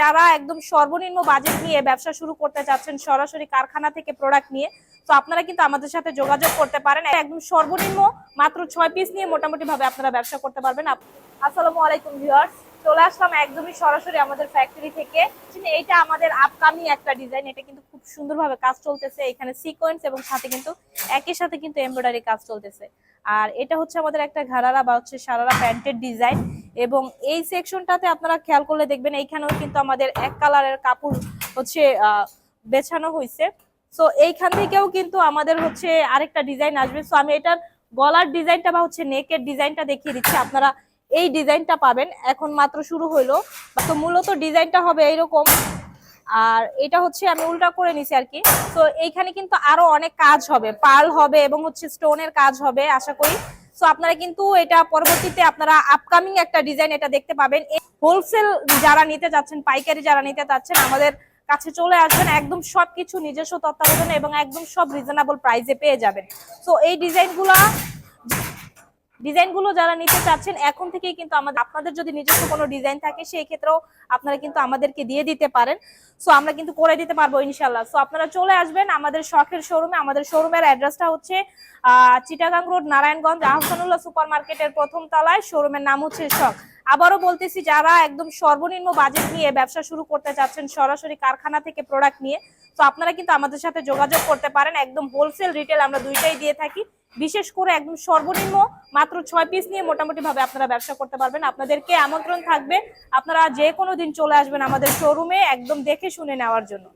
যারা একদম সর্বনিম্ন বাজেট নিয়ে ব্যবসা শুরু করতে চাচ্ছেন, সরাসরি কারখানা থেকে প্রোডাক্ট নিয়ে, তো আপনারা কিন্তু আমাদের সাথে যোগাযোগ করতে পারেন। একদম সর্বনিম্ন মাত্র ছয় পিস নিয়ে মোটামুটি ভাবে আপনারা ব্যবসা করতে পারবেন। আসসালামু আলাইকুম ভিউয়ার্স চলে আসলাম একদমই সরাসরি আমাদের ফ্যাক্টরি থেকে। এইটা আমাদের আপকামিং একটা ডিজাইন এটা কিন্তু খুব সুন্দরভাবে কাজ চলতেছে। এখানে সিকোয়েন্স এবং সাথে কিন্তু একই সাথে কিন্তু এমব্রয়ডারি কাজ চলতেছে। আর এটা হচ্ছে আমাদের একটা ঘাড়ারা বা হচ্ছে সারারা প্যান্টের ডিজাইন এবং এই সেকশনটাতে আপনারা খেয়াল করলে দেখবেন এইখানেও কিন্তু আমাদের এক কালারের কাপড় হচ্ছে বেছানো হয়েছে সো এইখান থেকেও কিন্তু আমাদের হচ্ছে আরেকটা ডিজাইন আসবে। সো আমি এটার গলার ডিজাইনটা বা হচ্ছে নেকের ডিজাইনটা দেখিয়ে দিচ্ছি। আপনারা এই ডিজাইনটা পাবেন। এখন মাত্র শুরু হইল। তো মূলত ডিজাইনটা হবে এইরকম। আর এটা হচ্ছে আমি উল্টা করে নিছি আর কি। তো এইখানে কিন্তু আরও অনেক কাজ হবে। পার্ল হবে এবং হচ্ছে স্টোনের কাজ হবে, আশা করি। সো আপনারা কিন্তু এটা পরবর্তীতে আপনারা আপকামিং একটা ডিজাইন এটা দেখতে পাবেন। হোলসেল যারা নিতে যাচ্ছেন, পাইকারি যারা নিতে চাচ্ছেন আমাদের কাছে চলে আসবেন। একদম সবকিছু নিজস্ব তত্ত্বাবধানে এবং একদম সব রিজনেবল প্রাইসে পেয়ে যাবেন। তো এই ডিজাইনগুলা ডিজাইনগুলো যারা নিতে চাচ্ছেন, এখন থেকেই কিন্তু আমাদের আপনাদের যদি নিজস্ব কোনো ডিজাইন থাকে সেই ক্ষেত্রেও আপনারা কিন্তু আমাদেরকে দিয়ে দিতে পারেন। সো আমরা কিন্তু করে দিতে পারব ইনশাল্লাহ সো আপনারা চলে আসবেন আমাদের শখের শোরুমে আমাদের শোরুমের অ্যাড্রেসটা হচ্ছে চিটাগাং রোড, নারায়ণগঞ্জ, আহসানুল্লাহ সুপার মার্কেটের প্রথম তলায়। শোরুমের নাম হচ্ছে শখ। আবারও বলতেছি, যারা একদম সর্বনিম্ন বাজেট নিয়ে ব্যবসা শুরু করতে চাচ্ছেন, সরাসরি কারখানা থেকে প্রোডাক্ট নিয়ে, তো আপনারা কিন্তু আমাদের সাথে যোগাযোগ করতে পারেন। একদম হোলসেল রিটেল আমরা দুইটাই দিয়ে থাকি। বিশেষ করে একদম সর্বনিম্ন মাত্র ছয় পিস নিয়ে মোটামুটি ভাবে আপনারা ব্যবসা করতে পারবেন। আপনাদেরকে আমন্ত্রণ থাকবে। আপনারা যে কোনো দিন চলে আসবেন আমাদের শোরুমে একদম দেখে শুনে নেওয়ার জন্য।